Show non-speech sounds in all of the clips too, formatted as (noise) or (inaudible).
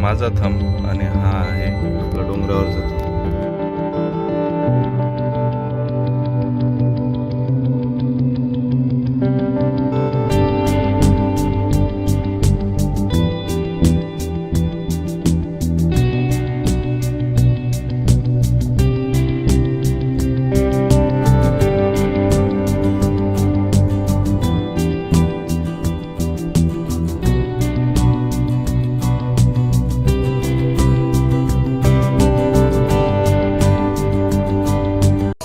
माझा थंब आणि हा आहे आपला डोंगरावरचा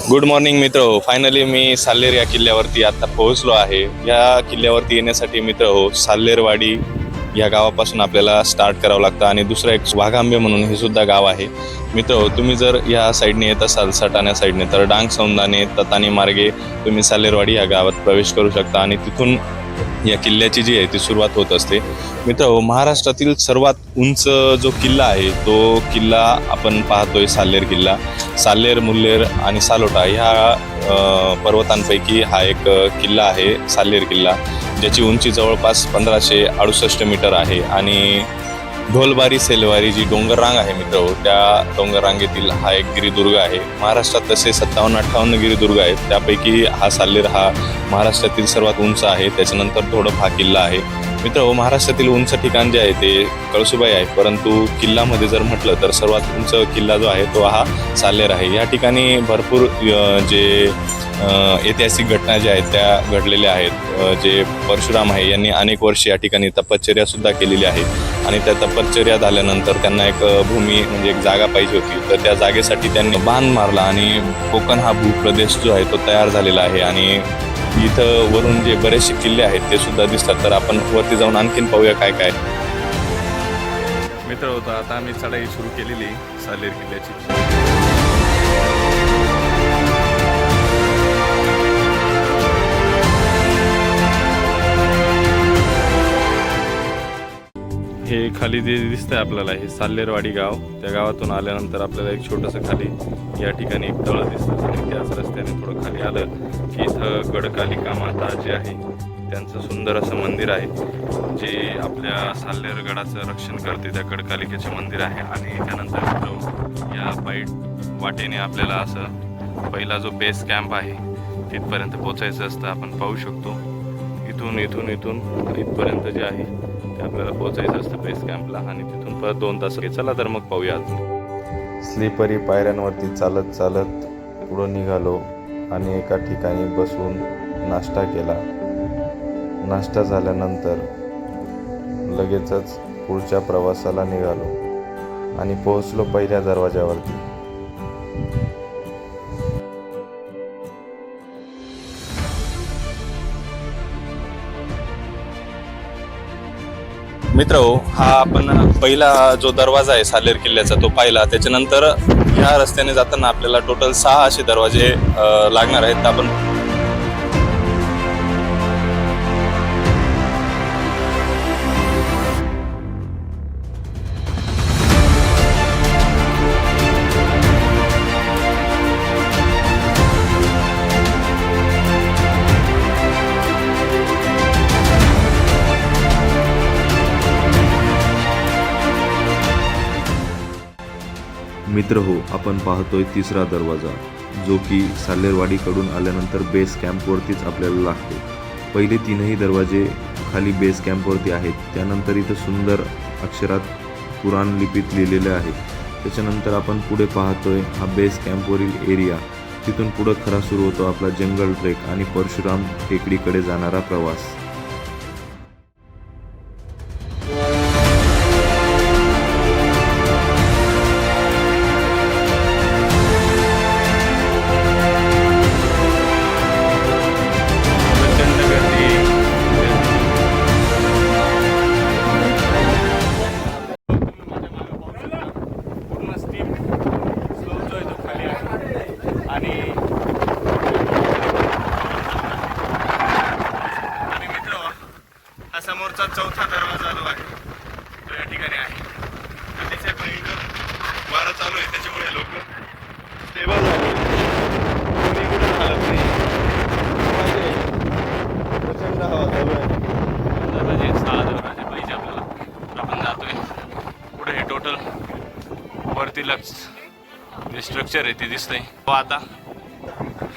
गुड मॉर्निंग मित्र. हो फायनली मी साल्लेर या किल्ल्यावरती आता पोहोचलो आहे. या किल्ल्यावरती येण्यासाठी मित्र हो साल्लेरवाडी या गावापासून आपल्याला स्टार्ट करावं लागतं. आणि दुसरं एक वाघांबे म्हणून हे सुद्धा गाव आहे. मित्र तुम्ही जर या साईडने येत असाल सटाण्या साईडने तर डांग सौंदाने ततानी मार्गे तुम्ही साल्लेरवाडी या गावात प्रवेश करू शकता. आणि तिथून या किल्ल्याची जी आहे ती सुरुवात होत असते. मित्र महाराष्ट्रातील सर्वात उंच जो किल्ला आहे तो किल्ला आपण पाहतोय साल्लेर किल्ला. साल्लेर मुल्लेर आणि सालोटा ह्या पर्वतांपैकी हा एक किल्ला आहे साल्लेर किल्ला. ज्याची उंची जवळपास पंधराशे अडुसष्ट मीटर आहे. आणि ढोलबारी सेलवारी जी डोंगर रांग आहे मित्र त्या डोंगर रांगेतील हा एक गिरिदुर्ग आहे. महाराष्ट्रात तसे सत्तावन्न अठ्ठावन्न गिरिदुर्ग आहेत. त्यापैकी हा साल्लेर हा महाराष्ट्रातील सर्वात उंच आहे. त्याच्यानंतर थोडं हा किल्ला आहे. मित्र महाराष्ट्रातील उंच ठिकाण जे आहे ते कळसुबाई आहे. परंतु किल्ल्यामध्ये जर म्हटलं तर सर्वात उंच किल्ला जो आहे तो हा साल्लेर आहे. या ठिकाणी भरपूर जे ऐतिहासिक घटना ज्या आहेत त्या घडलेल्या आहेत. जे परशुराम आहे यांनी अनेक वर्ष या ठिकाणी तपश्चर्या सुद्धा केलेली आहे आणि त्या तपश्चर्या झाल्यानंतर त्यांना एक भूमी म्हणजे एक जागा पाहिजे होती. तर त्या जागेसाठी त्यांनी बांध मारला आणि कोकण हा भूप्रदेश जो आहे तो तयार झालेला आहे. आणि इथं वरून जे बरेचसे किल्ले आहेत ते सुद्धा दिसतात. तर आपण वरती जाऊन आणखीन पाहूया काय काय मित्र होता आता आम्ही चढाई सुरू केलेली सालेर किल्ल्याची. खाली जे दिसतंय आपल्याला हे साल्लेरवाडी गाव त्या गावातून आल्यानंतर आपल्याला एक छोटंसं खाली या ठिकाणी एक तळ दिसतं. आणि त्याच रस्त्याने थोडं खाली आलं की इथं गडकालिका माता जे आहे त्यांचं सुंदर असं मंदिर आहे जे आपल्या साल्लेरगडाचं रक्षण करते. त्या गडकालिकेचे मंदिर आहे आणि त्यानंतर या पाईट वाटेने आपल्याला असं पहिला जो बेस कॅम्प आहे तिथपर्यंत पोचायचं असतं. आपण पाहू शकतो. इथून इथून इथून इथपर्यंत जे आहे ते आपल्याला पोहोचायचं असतं बेस कॅम्पला आणि तिथून परत दोन तास चला तर मग पाहूया स्लीपरी पायऱ्यांवरती चालत चालत पुढं निघालो आणि एका ठिकाणी बसून नाश्ता केला. नाश्ता झाल्यानंतर लगेचच पुढच्या प्रवासाला निघालो आणि पोहोचलो पहिल्या दरवाजावरती मित्र हो, हा आपण पहिला जो दरवाजा आहे सालेर किल्ल्याचा तो पाहिला. त्याच्यानंतर ह्या रस्त्याने जाताना आपल्याला टोटल सहा असे दरवाजे लागणार आहेत. आपण मित्र हो आपण पाहतोय तिसरा दरवाजा जो की सालेरवाडीकडून आल्यानंतर बेस कॅम्पवरतीच आपल्याला लागतो. पहिले तीनही दरवाजे खाली बेस कॅम्पवरती आहेत. त्यानंतर इथं सुंदर अक्षरात पुराण लिपीत लिहिलेले आहे. त्याच्यानंतर आपण पुढे पाहतोय हा बेस कॅम्पवरील एरिया. तिथून पुढं खरा सुरू होतो आपला जंगल ट्रेक आणि परशुराम टेकडीकडे जाणारा प्रवास. लोक कोणी कुठे नाही प्रचंड हवा चालू आहे दरवाजे सहा दरवाजे पाहिजे आपल्याला आपण जातोय पुढे हे टोटल वरती लक्ष जे स्ट्रक्चर आहे ते दिसतंय हवा आता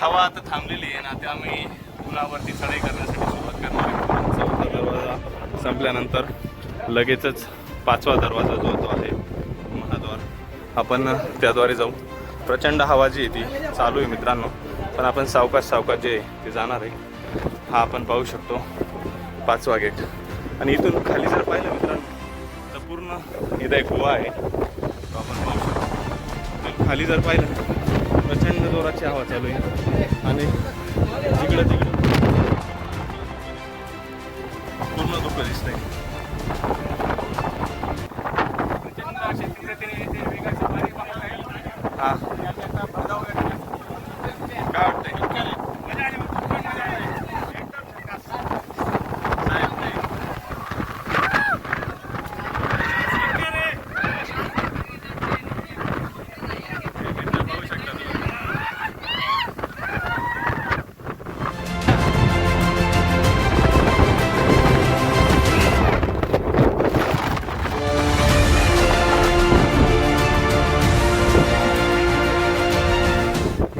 हवा आता थांबलेली आहे ना आता आम्ही पुलावरती चढाई करण्यासाठी सुरुवात करणार आहे चौथा दरवाजा संपल्यानंतर लगेचच पाचवा दरवाजा जो तो आहे आपण त्याद्वारे जाऊ. प्रचंड हवा जी आहे ती चालू आहे मित्रांनो. पण आपण सावकाश सावकाश जे आहे ते जाणार आहे. हा आपण पाहू शकतो. पाचवा गेट आणि इथून खाली जर पाहिलं मित्रांनो तर पूर्ण इथं एक गोवा आहे. तो आपण पाहू शकतो. खाली जर पाहिलं प्रचंड जोराची हवा चालू आहे. आणि तिकडं तिकडं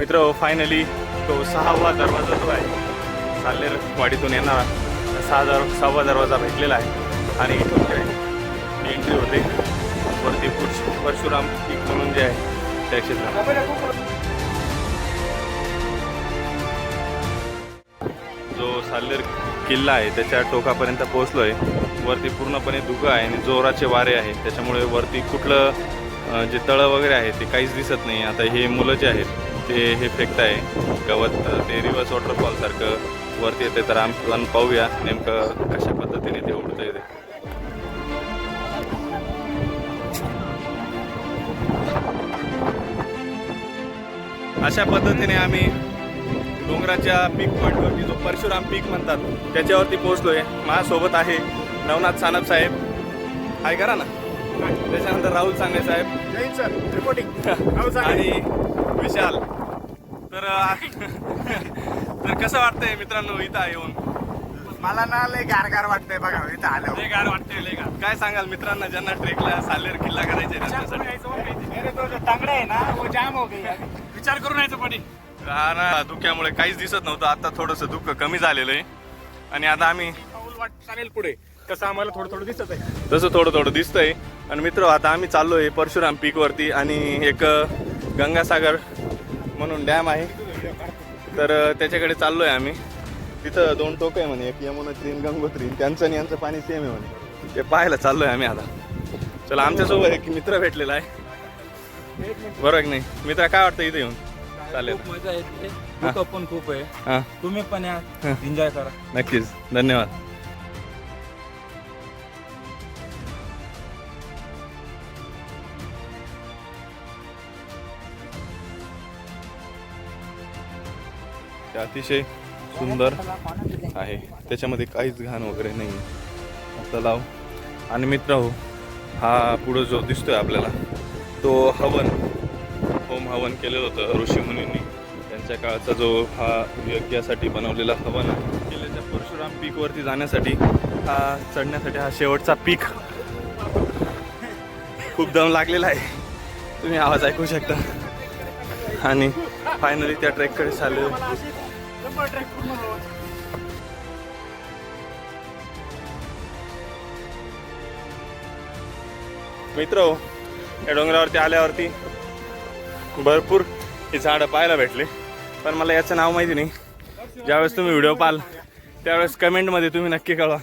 मित्र हो, फायनली तो सहावा दरवाजा जो आहे साल्लेर वाडीतून येणारा सहा दर सहावा दरवाजा भेटलेला आहे आणि इथून जे आहे एंट्री होते. वरती पुरुष परशुराम पीक म्हणून जे आहे त्या क्षेत्रात. जो साल्लेर किल्ला आहे त्याच्या टोकापर्यंत पोहोचलो आहे वरती पूर्णपणे धुकं आहे आणि जोराचे वारे आहे. त्याच्यामुळे वरती कुठलं जे तळं वगैरे आहे ते काहीच दिसत नाही. आता हे मुलं जे आहेत ते हे फेकत आहे गवत ते रिव्हर्स वॉटरफॉल सारखं वरती येते तर आपण पाहूया नेमकं कशा पद्धतीने ते उडतं येते अशा पद्धतीने आम्ही डोंगराच्या पीक पॉईंटवरती जो परशुराम पीक म्हणतात त्याच्यावरती पोहोचलोय. माझ्यासोबत आहे नवनाथ सानप साहेब. हाय करा ना. त्याच्यानंतर राहुल सांगे साहेब. सर (laughs) रिपोर्टिंग आणि विशाल. तर (laughs) तर कसं वाटतंय मित्रांनो इथं येऊन? मला ना लय गारगार वाटतंय बघा इथं आलं लय गार वाटतंय लय गार. काय सांगाल मित्रांना ज्यांना ट्रेकला सालेर किल्ला करायचे त्यांच्यासाठी? मेरे तो जो टांगडे आहे ना वो जाम हो गई. विचार करून यायचं पाणी हा ना धुक्यामुळे काहीच दिसत नव्हतं. आता थोडंसं धुकं कमी झालेलं आहे. आणि आता आम्ही पाऊल वाट चालेल पुढे. तसं आम्हाला थोडं थोडं दिसत आहे. तसं थोडं थोडं दिसतंय. आणि मित्र आता आम्ही चाललोय परशुराम पीक वरती. आणि एक गंगासागर म्हणून डॅम आहे. तर त्याच्याकडे चाललोय आम्ही. तिथं दोन टोक आहे म्हणे एक यमुनोत्री गंगोत्री. त्यांचं आणि यांचं पाणी सेम आहे म्हणे. ते पाहायला चाललोय आम्ही आता. चला आमच्यासोबत एक मित्र भेटलेला आहे. बरोबर आहे की नाही? मित्र काय वाटतं इथे येऊन? चालेल. खूप मजा येते. पण खूप आहे. हां. तुम्ही पण या. एन्जॉय करा. नक्कीच. धन्यवाद. ते अतिशय सुंदर आहे. त्याच्यामध्ये काहीच घाण वगैरे नाही तलाव आणि मित्र हो हा पुढं जो दिसतोय आपल्याला तो हवन होम हवन केलेलं होतं ऋषीमुनींनी त्यांच्या काळाचा जो हा यज्ञासाठी बनवलेला हवन केल्याच्या परशुराम पीकवरती जाण्यासाठी हा चढण्यासाठी हा शेवटचा पीक खूप दम लागलेला आहे. तुम्ही आवाज ऐकू शकता. आणि फायनली त्या ट्रेककडे चालले मित्र हो, या डोंगरावरती आल्यावरती भरपूर ही झाडं पाहायला भेटले. पण मला याचं नाव माहिती नाही. ज्यावेळेस तुम्ही व्हिडिओ पाहाल त्यावेळेस कमेंटमध्ये तुम्ही नक्की कळवा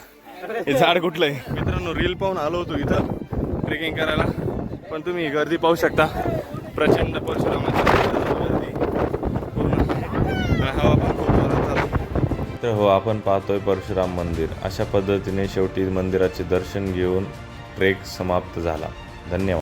हे झाड कुठलं आहे. मित्रांनो रील पाहून आलो होतो इथं ट्रेकिंग करायला. पण तुम्ही गर्दी पाहू शकता. प्रचंड परशुरामाची गर्दी पूर्ण आणि हवा आहे. हो आपण पाहतोय परशुराम मंदिर अशा पद्धतीने शेवटी मंदिराचे दर्शन घेऊन ट्रेक समाप्त झाला धन्यवाद